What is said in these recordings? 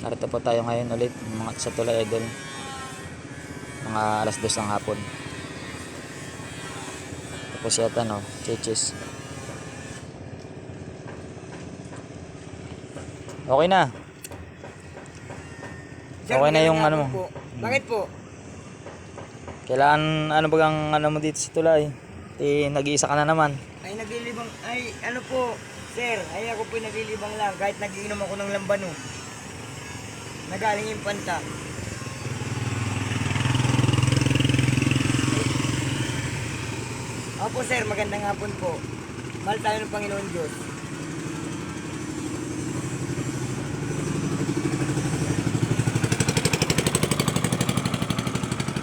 Narito po tayo ngayon ulit mga sa Tula Idol. Mga alas dos ng hapon. Tapos yata no, chichis. Okay na. Okay na yung ano mo. Bakit po? Kailangan ano bagang ano mo dito sa Tulay? Ti nag-iisa ka na naman. Ay naglilibang, ay ano po, sir, ay ako po naglilibang lang kahit nagiinom ako ng lambano. Nagaling yung panta. Opo sir, magandang hapon po. Mahal tayo ng Panginoon Diyos.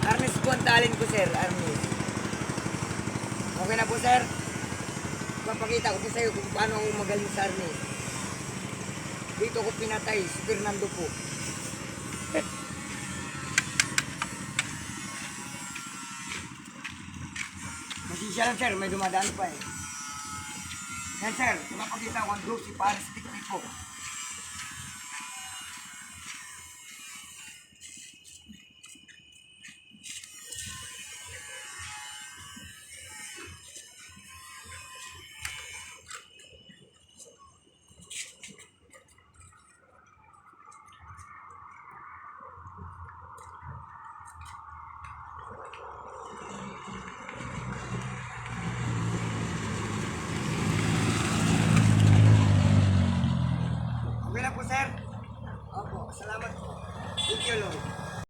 Arnes po ang talent ko sir, Arnes. Okay na po sir? Papakita ko po sa iyo kung paano ako magaling sa arnis. Dito ko pinatay si Fernando po. Masisya lang sir, may dumadaan pa eh. Yan sir, pinapakita ko ang dosi para sa tiktik po. Salamat po. Thank you, Lord.